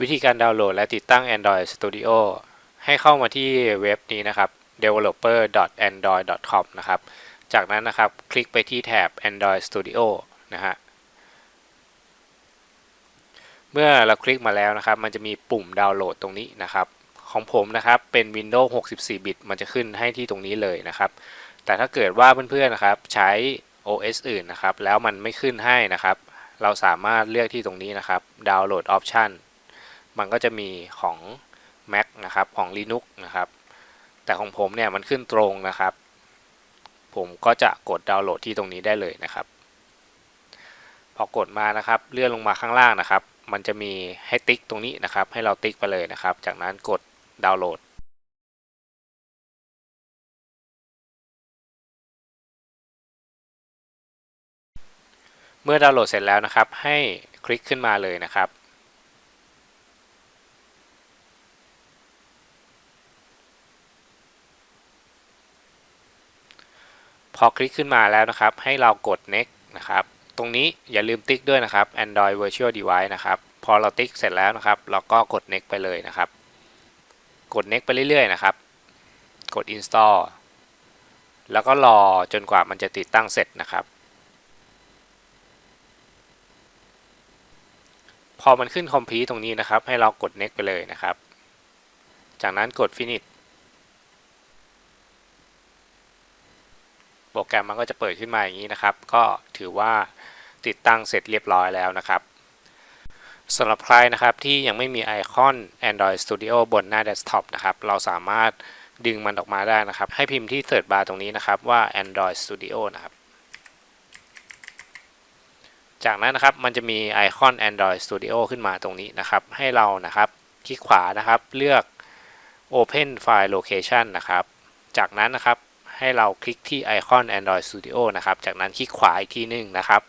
วิธีการดาวน์โหลดและติดตั้ง Android Studio ให้เข้ามาที่เว็บนี้นะครับ developer.android.com นะครับ จากนั้นนะครับคลิกไปที่แถบ Android Studio นะฮะ เมื่อเราคลิกมาแล้วนะครับ มันจะมีปุ่มดาวน์โหลดตรงนี้นะครับ ของผมนะครับเป็น Windows 64 บิต มันจะขึ้นให้ที่ตรงนี้เลยนะครับ แต่ถ้าเกิดว่าเพื่อนๆนะครับใช้ OS อื่นนะครับ แล้วมันไม่ขึ้นให้นะครับ เราสามารถเลือกที่ตรงนี้นะครับดา มันก็จะมีของ Mac นะครับของ Linux นะครับ แต่ของผมเนี่ยมันขึ้นตรงนะครับ ผมก็จะกดดาวน์โหลดที่ตรงนี้ได้เลยนะครับ พอกดมานะครับเลื่อนลงมาข้างล่างนะครับ มันจะมีให้ติ๊กตรงนี้นะครับ ให้เราติ๊กไปเลยนะครับ จากนั้นกดดาวน์โหลดเมื่อดาวน์โหลดเสร็จแล้วนะครับ ให้คลิกขึ้นมาเลยนะครับ พอคลิกขึ้นมาแล้วนะครับ ให้เรากด next นะครับ ตรงนี้อย่าลืมติ๊กด้วยนะครับ Android Virtual Device นะครับ พอเราติ๊กเสร็จแล้วนะครับ เราก็กด next ไปเลยนะครับ กด next ไปเรื่อยๆนะครับ กด install แล้วก็รอจนกว่ามันจะติดตั้งเสร็จนะครับ พอมันขึ้น complete ตรงนี้นะครับ ให้เรากด next ไปเลยนะครับ จากนั้นกด finish โป รแกรมมันก็จะเปิดขึ้นมาอย่างนี้นะครับ ก็ถือว่าติดตั้งเสร็จเรียบร้อยแล้วนะครับสำหรับใครนะครับที่ยังไม่มีไอคอน Android Studio บนหน้าเดสก์ท็อปนะครับเราสามารถดึงมันออกมาได้นะครับ ให้พิมพ์ที่เสิร์ชบาร์ตรงนี้นะครับว่า Android Studio นะครับ จากนั้นนะครับมันจะมีไอคอน Android Studio ขึ้นมาตรงนี้นะครับ ให้เรานะครับคลิกขวานะครับเลือก Open File Location นะครับ จากนั้นนะครับ ให้เราคลิกที่ไอคอน Android Studio นะครับ จากนั้นคลิกขวาอีกทีหนึ่งนะครับ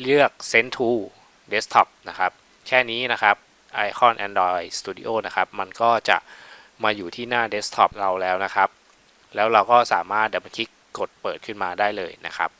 เลือก Send to Desktop นะครับ แค่นี้นะครับไอคอน Android Studio นะครับ มันก็จะมาอยู่ที่หน้า Desktop เราแล้วนะครับ แล้วเราก็สามารถดับเบิลคลิกกดเปิดขึ้นมาได้เลยนะครับ